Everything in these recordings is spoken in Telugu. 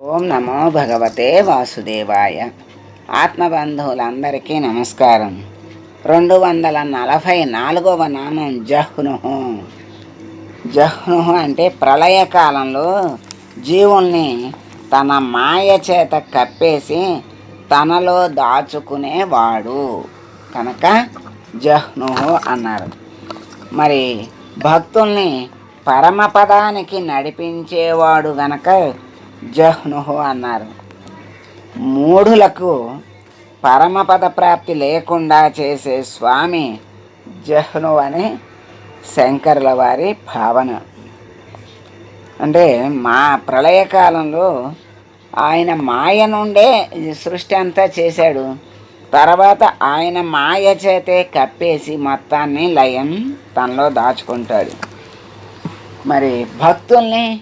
ఓం నమో భగవతే వాసుదేవాయ. ఆత్మబంధువులందరికీ నమస్కారం. రెండు వందల నలభై నాలుగవ నామం జహ్నుహు. జహ్నుహు అంటే ప్రళయకాలంలో జీవుల్ని తన మాయ చేత కప్పేసి తనలో దాచుకునేవాడు. కనుక జహ్నుహు అన్నారు. మరి భక్తుల్ని పరమపదానికి నడిపించేవాడు గనక జహ్నుహు అన్నారు మూఢులకు పరమపద ప్రాప్తి లేకుండా చేసే స్వామి జహ్ను అని శంకరుల వారి భావన. అంటే మా ప్రళయకాలంలో ఆయన మాయ నుండే సృష్టి అంతా చేశాడు. తర్వాత ఆయన మాయ చేతే కప్పేసి మొత్తాన్ని లయం తనలో దాచుకుంటాడు. మరి భక్తుల్ని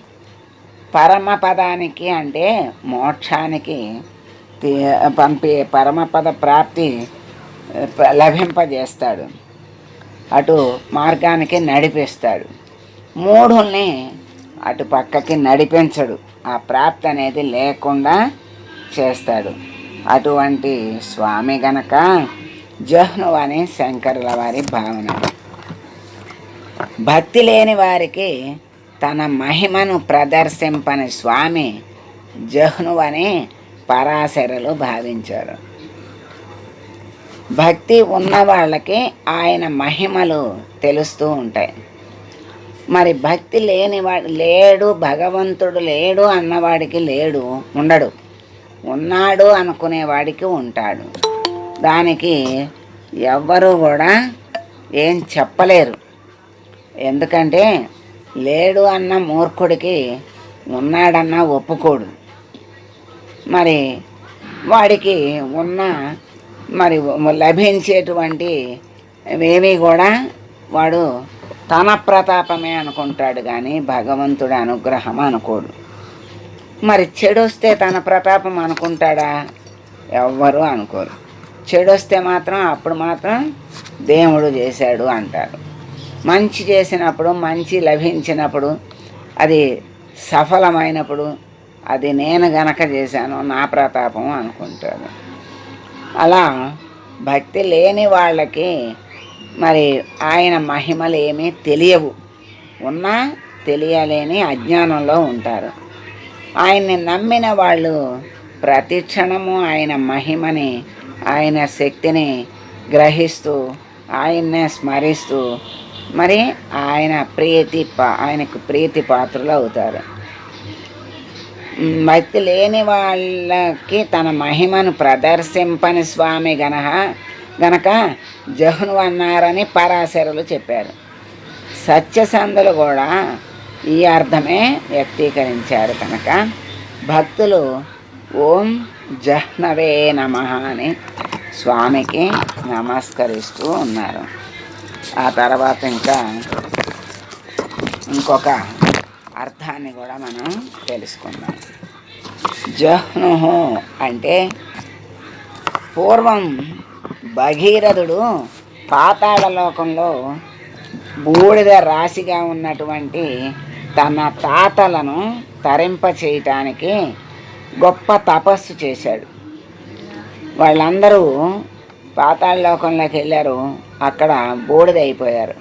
పరమపదానికి అంటే మోక్షానికి తీ- పంపి పరమపద ప్రాప్తి లభింపజేస్తాడు. అటు మార్గానికి నడిపిస్తాడు. మూఢుల్ని అటు పక్కకి నడిపించడు. ఆ ప్రాప్తి అనేది లేకుండా చేస్తాడు. అటువంటి స్వామి గనక జహ్ను అని శంకరుల వారి భావన. భక్తి లేని వారికి తన మహిమను ప్రదర్శింపని స్వామి జహ్ను అని పరాశరులు భావించారు. భక్తి ఉన్న వాళ్ళకి ఆయన మహిమలు తెలుస్తూ ఉంటాయి. మరి భక్తి లేనివాడు లేడు భగవంతుడు లేడు అన్నవాడికి లేడు ఉండడు. ఉన్నాడు అనుకునేవాడికి ఉంటాడు. దానికి ఎవ్వరూ కూడా ఏం చెప్పలేరు. ఎందుకంటే లేడు అన్న మూర్ఖుడికి ఉన్నాడన్న ఒప్పుకోడు. మరి వాడికి ఉన్న మరి లభించేటువంటి ఏమీ కూడా వాడు తన ప్రతాపమే అనుకుంటాడు కానీ భగవంతుడి అనుగ్రహం అనుకోడు. మరి చెడు వస్తే తన ప్రతాపం అనుకుంటాడా? ఎవ్వరూ అనుకోరు. చెడు వస్తే మాత్రం అప్పుడు మాత్రం దేవుడు చేశాడు అంటారు. మంచి చేసినప్పుడు మంచి లభించినప్పుడు అది సఫలమైనప్పుడు అది నేను గనక చేశాను నా ప్రతాపం అనుకుంటాడు అలా భక్తి లేని వాళ్ళకి మరి ఆయన మహిమలు ఏమీ తెలియవు. ఉన్నా తెలియలేని అజ్ఞానంలో ఉంటారు. ఆయన్ని నమ్మిన వాళ్ళు ప్రతి క్షణము ఆయన మహిమని ఆయన శక్తిని గ్రహిస్తూ ఆయన్నే స్మరిస్తూ మరి ఆయన ప్రీతి ఆయనకు ప్రీతి పాత్రలు అవుతారు భక్తి లేని వాళ్ళకి తన మహిమను ప్రదర్శింపని స్వామి గనహ గనక జహ్ను అన్నారని పరాశరులు చెప్పారు. సత్యసంధులు కూడా ఈ అర్థమే వ్యక్తీకరించారు కనుక భక్తులు ఓం జహ్నవే నమ అని స్వామికి నమస్కరిస్తూ ఉన్నారు. ఆ తర్వాత ఇంకా ఇంకొక అర్థాన్ని కూడా మనం తెలుసుకుందాం. జహ్నుహు అంటే పూర్వం భగీరథుడు పాతాళ లోకంలో బూడిద రాశిగా ఉన్నటువంటి తన తాతలను తరింప చేయటానికి గొప్ప తపస్సు చేశాడు. వాళ్ళందరూ పాతాళ లోకంలోకి వెళ్ళారు. అక్కడ బూడిద అయిపోయారు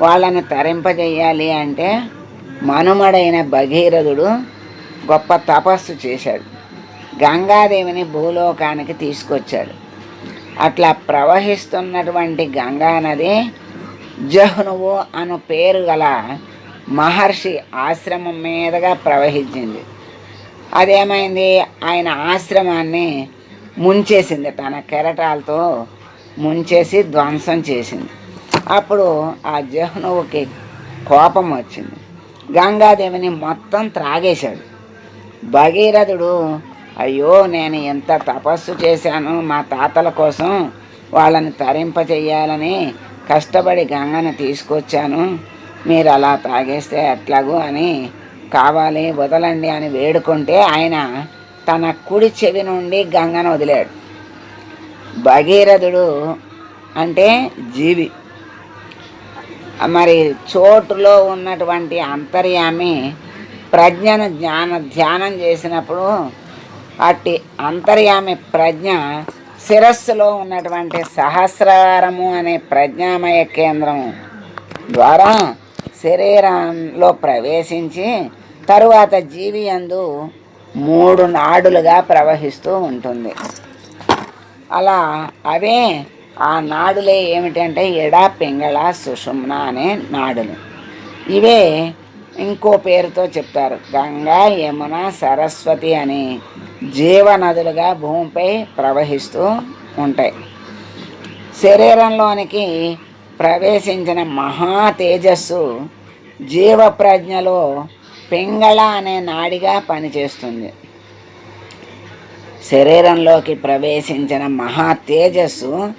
వాళ్ళని తరింపజేయాలి అంటే మనుమడైన భగీరథుడు గొప్ప తపస్సు చేశాడు. గంగాదేవిని భూలోకానికి తీసుకొచ్చాడు. అట్లా ప్రవహిస్తున్నటువంటి గంగా నది జహ్నువు అను పేరు గల మహర్షి ఆశ్రమం మీదుగా ప్రవహించింది. అదేమైంది? ఆయన ఆశ్రమాన్ని ముంచేసింది తన కెరటాలతో ముంచేసి ధ్వంసం చేసింది. అప్పుడు ఆ జహ్నువుకి కోపం వచ్చింది. గంగాదేవిని మొత్తం త్రాగేశాడు. భగీరథుడు అయ్యో నేను ఎంత తపస్సు చేశాను మా తాతల కోసం వాళ్ళని తరింపచేయాలని కష్టపడి గంగను తీసుకొచ్చాను. మీరు అలా తాగేస్తే ఎట్లాగూ అని కావాలి వదలండి అని వేడుకుంటే ఆయన తన కుడి చెవి నుండి గంగను వదిలాడు. భగీరథుడు అంటే జీవి. మరి చోటులో ఉన్నటువంటి అంతర్యామి ప్రజ్ఞను జ్ఞాన ధ్యానం చేసినప్పుడు అట్టి అంతర్యామి ప్రజ్ఞ శిరస్సులో ఉన్నటువంటి సహస్రారము అనే ప్రజ్ఞామయ కేంద్రం ద్వారా శరీరంలో ప్రవేశించి తరువాత జీవి అందు మూడు నాడులుగా ప్రవహిస్తూ ఉంటుంది. అలా అవే ఆ నాడులే ఏమిటంటే ఎడ పింగళ సుషుమ్న అనే నాడులు. ఇవే ఇంకో పేరుతో చెప్తారు. గంగా యమున సరస్వతి అని జీవనదులుగా భూమిపై ప్రవహిస్తూ ఉంటాయి. శరీరంలోనికి ప్రవేశించిన మహా తేజస్సు జీవ ప్రజ్ఞలో పింగళ అనే నాడిగా పనిచేస్తుంది. శరీరంలోకి ప్రవేశించిన మహా తేజస్సు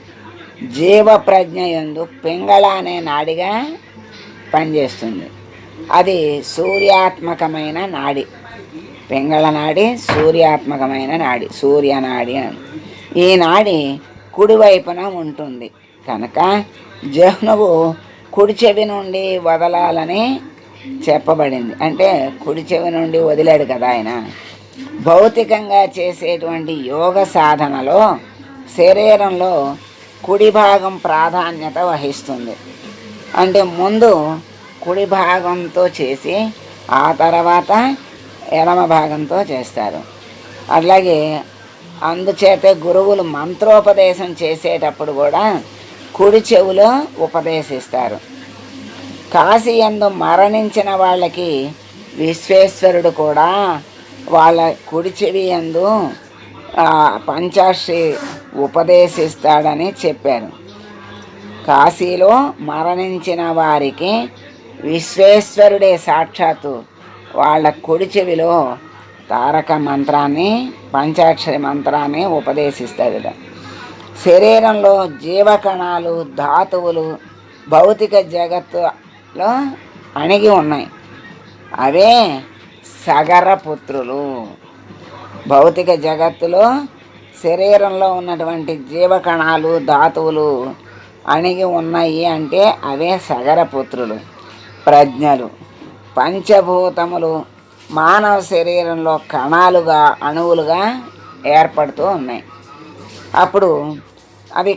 జీవ ప్రజ్ఞ యందు పింగళ అనే నాడిగా పనిచేస్తుంది. అది సూర్యాత్మకమైన నాడి. పింగళ నాడి సూర్యాత్మకమైన నాడి సూర్యనాడి అని. ఈ నాడి కుడివైపున ఉంటుంది. కనుక జహ్నువు కుడి చెవి నుండి వదలాలని చెప్పబడింది. అంటే కుడి చెవి నుండి వదిలాడు కదా ఆయన. భౌతికంగా చేసేటువంటి యోగ సాధనలో శరీరంలో కుడి భాగం ప్రాధాన్యత వహిస్తుంది. అంటే ముందు కుడి భాగంతో చేసి ఆ తర్వాత ఎడమ భాగంతో చేస్తారు. అట్లాగే అందుచేతే గురువులు మంత్రోపదేశం చేసేటప్పుడు కూడా కుడి చెవులో ఉపదేశిస్తారు. కాశీయందు మరణించిన వాళ్ళకి విశ్వేశ్వరుడు కూడా వాళ్ళ కుడి చెవి యందు పంచాశ్రీ ఉపదేశిస్తాడని చెప్పారు. కాశీలో మరణించిన వారికి విశ్వేశ్వరుడే సాక్షాత్తు. వాళ్ళ కుడి చెవిలో తారక మంత్రాన్ని పంచాక్షరి మంత్రాన్ని ఉపదేశిస్తాడు. శరీరంలో జీవకణాలు ధాతువులు భౌతిక జగత్తులో అణిగి ఉన్నాయి. అవే సగరపుత్రులు. భౌతిక జగత్తులో శరీరంలో ఉన్నటువంటి జీవకణాలు ధాతువులు అణిగి ఉన్నాయి అంటే అవే సగరపుత్రులు ప్రజ్ఞలు. పంచభూతములు మానవ శరీరంలో కణాలుగా అణువులుగా ఏర్పడుతూ ఉన్నాయి. అప్పుడు అవి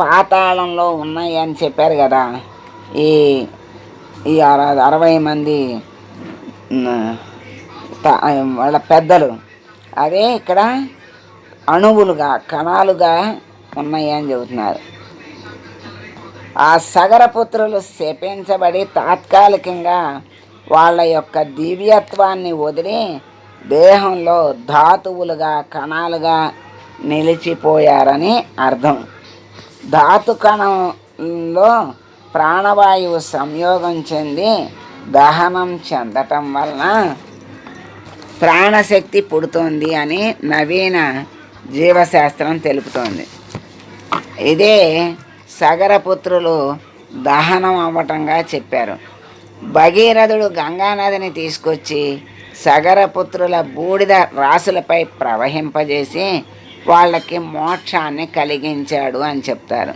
పాతాళంలో ఉన్నాయి అని చెప్పారు కదా. ఈ ఈ అర అరవై మంది వాళ్ళ పెద్దలు. అదే ఇక్కడ అణువులుగా కణాలుగా ఉన్నాయని చెబుతున్నారు. ఆ సగరపుత్రులు శపించబడి తాత్కాలికంగా వాళ్ళ యొక్క దివ్యత్వాన్ని వదిలి దేహంలో ధాతువులుగా కణాలుగా నిలిచిపోయారని అర్థం. ధాతు కణంలో ప్రాణవాయువు సంయోగం చెంది దహనం చెందటం వలన ప్రాణశక్తి పుడుతోంది అని నవీన జీవశాస్త్రం తెలుపుతోంది. ఇదే సగరపుత్రులు దహనం అవ్వటంగా చెప్పారు. భగీరథుడు గంగానదిని తీసుకొచ్చి సగరపుత్రుల బూడిద రాసులపై ప్రవహింపజేసి వాళ్ళకి మోక్షాన్ని కలిగించాడు అని చెప్తారు.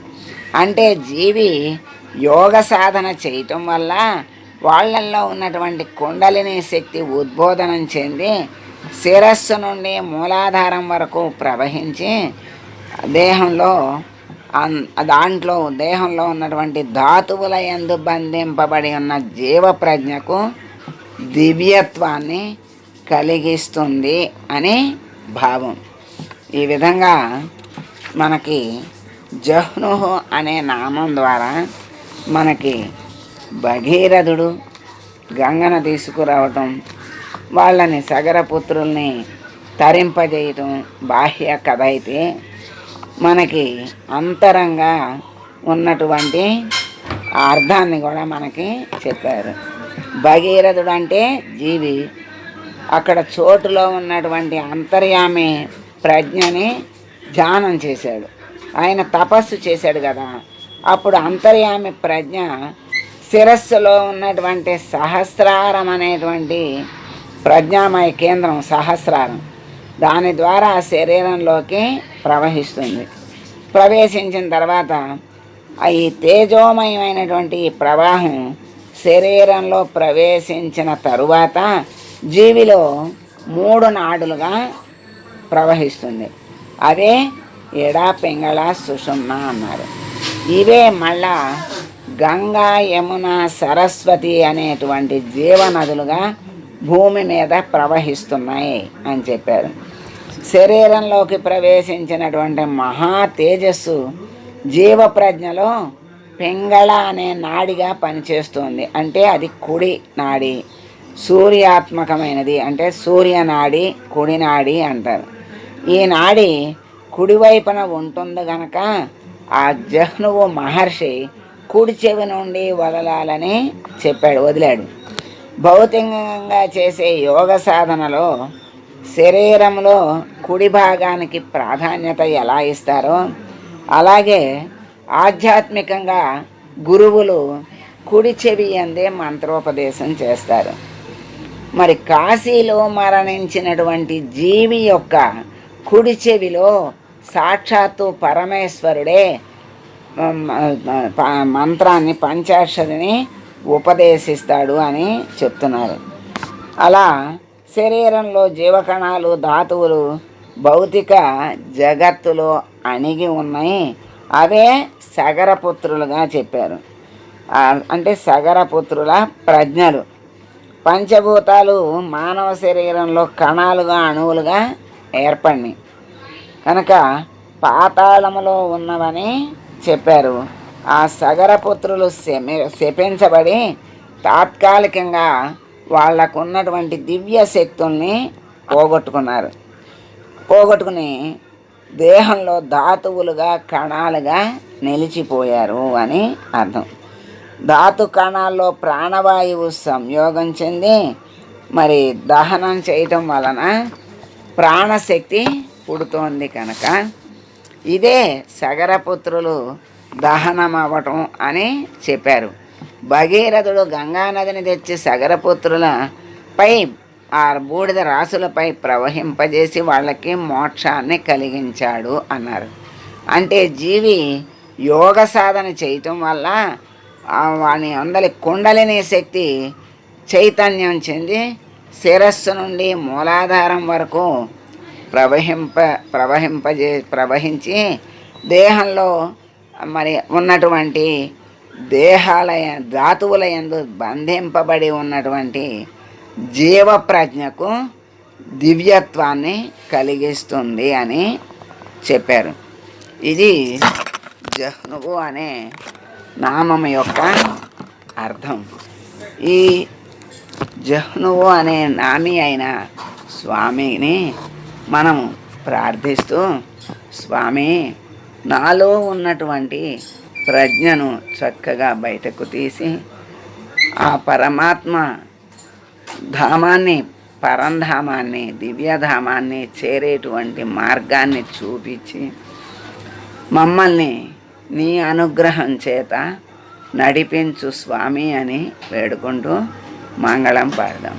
అంటే జీవి యోగ సాధన చేయటం వల్ల వాళ్ళల్లో ఉన్నటువంటి కుండలిని శక్తి ఉద్బోధనం చెంది శిరస్సు నుండి మూలాధారం వరకు ప్రవహించి దేహంలో దాంట్లో దేహంలో ఉన్నటువంటి ధాతువుల ఎందు బంధింపబడి ఉన్న జీవ ప్రజ్ఞకు దివ్యత్వాన్ని కలిగిస్తుంది అని భావం. ఈ విధంగా మనకి జహ్నుహు అనే నామం ద్వారా మనకి భగీరథుడు గంగను తీసుకురావటం వాళ్ళని సగరపుత్రుల్ని తరింపజేయటం బాహ్య కథ అయితే మనకి అంతరంగా ఉన్నటువంటి అర్థాన్ని కూడా మనకి చెప్పారు. భగీరథుడు అంటే జీవి. అక్కడ చోటులో ఉన్నటువంటి అంతర్యామి ప్రజ్ఞని ధ్యానం చేశాడు. ఆయన తపస్సు చేశాడు కదా. అప్పుడు అంతర్యామి ప్రజ్ఞ శిరస్సులో ఉన్నటువంటి సహస్రారం అనేటువంటి ప్రజ్ఞామయ కేంద్రం సహస్రారం. దాని ద్వారా శరీరంలోకి ప్రవహిస్తుంది. ప్రవేశించిన తర్వాత ఈ తేజోమయమైనటువంటి ప్రవాహం శరీరంలో ప్రవేశించిన తరువాత జీవిలో మూడు నాడులుగా ప్రవహిస్తుంది. అదే ఎడా పింగళ సుషుమ్న అన్నారు. ఇవే మళ్ళా గంగా యమున సరస్వతి అనేటువంటి జీవనదులుగా భూమి మీద ప్రవహిస్తున్నాయి అని చెప్పారు. శరీరంలోకి ప్రవేశించినటువంటి మహా తేజస్సు జీవ ప్రజ్ఞలో పింగళ అనే నాడిగా పనిచేస్తుంది. అంటే అది కుడి నాడి సూర్యాత్మకమైనది. అంటే సూర్యనాడి కుడినాడి అంటారు. ఈ నాడి కుడివైపున ఉంటుంది గనక ఆ జహ్నువు మహర్షి కుడి చెవి నుండి వదలాలని చెప్పాడు వదిలాడు. భౌతికంగా చేసే యోగ సాధనలో శరీరంలో కుడి భాగానికి ప్రాధాన్యత ఎలా ఇస్తారో అలాగే ఆధ్యాత్మికంగా గురువులు కుడి చెవి అందే మంత్రోపదేశం చేస్తారు. మరి కాశీలో మరణించినటువంటి జీవి యొక్క కుడి చెవిలో సాక్షాత్తు పరమేశ్వరుడే మంత్రాన్ని పంచాక్షరిని ఉపదేశిస్తాడు అని చెప్తున్నారు. అలా శరీరంలో జీవకణాలు ధాతువులు భౌతిక జగత్తులో అణిగి ఉన్నాయి. అవే సగరపుత్రులుగా చెప్పారు. అంటే సగరపుత్రుల ప్రజ్ఞలు. పంచభూతాలు మానవ శరీరంలో కణాలుగా అణువులుగా ఏర్పడినాయి. కనుక పాతాళములో ఉన్నవని చెప్పారు. ఆ సగరపుత్రులు శపించబడి తాత్కాలికంగా వాళ్ళకున్నటువంటి దివ్య శక్తుల్ని పోగొట్టుకున్నారు. పోగొట్టుకుని దేహంలో ధాతువులుగా కణాలుగా నిలిచిపోయారు అని అర్థం. ధాతు కణాల్లో ప్రాణవాయువు సంయోగం చెంది మరి దహనం చేయటం వలన ప్రాణశక్తి పుడుతోంది కనుక ఇదే సగరపుత్రులు దహనమవ్వటం అని చెప్పారు. భగీరథుడు గంగానదిని తెచ్చి సగరపుత్రులపై ఆ బూడిద రాసులపై ప్రవహింపజేసి వాళ్ళకి మోక్షాన్ని కలిగించాడు అన్నారు. అంటే జీవి యోగ సాధన చేయటం వల్ల వాని అందరి కుండలిని శక్తి చైతన్యం చెంది శిరస్సు నుండి మూలాధారం వరకు ప్రవహింప ప్రవహింపజే ప్రవహించి దేహంలో మరి ఉన్నటువంటి దేహాల ధాతువుల ఎందు బంధింపబడి ఉన్నటువంటి జీవ ప్రజ్ఞకు దివ్యత్వాన్ని కలిగిస్తుంది అని చెప్పారు. ఇది జహ్నువు అనే నామం యొక్క అర్థం. ఈ జహ్నువు అనే నామి అయిన స్వామిని మనం ప్రార్థిస్తూ స్వామి నాలో ఉన్నటువంటి ప్రజ్ఞను చక్కగా బయటకు తీసి ఆ పరమాత్మ ధామాన్ని పరంధామాన్ని దివ్యధామాన్ని చేరేటువంటి మార్గాన్ని చూపించి మమ్మల్ని నీ అనుగ్రహం చేత నడిపించు స్వామి అని వేడుకుంటూ మంగళం పాడదాం.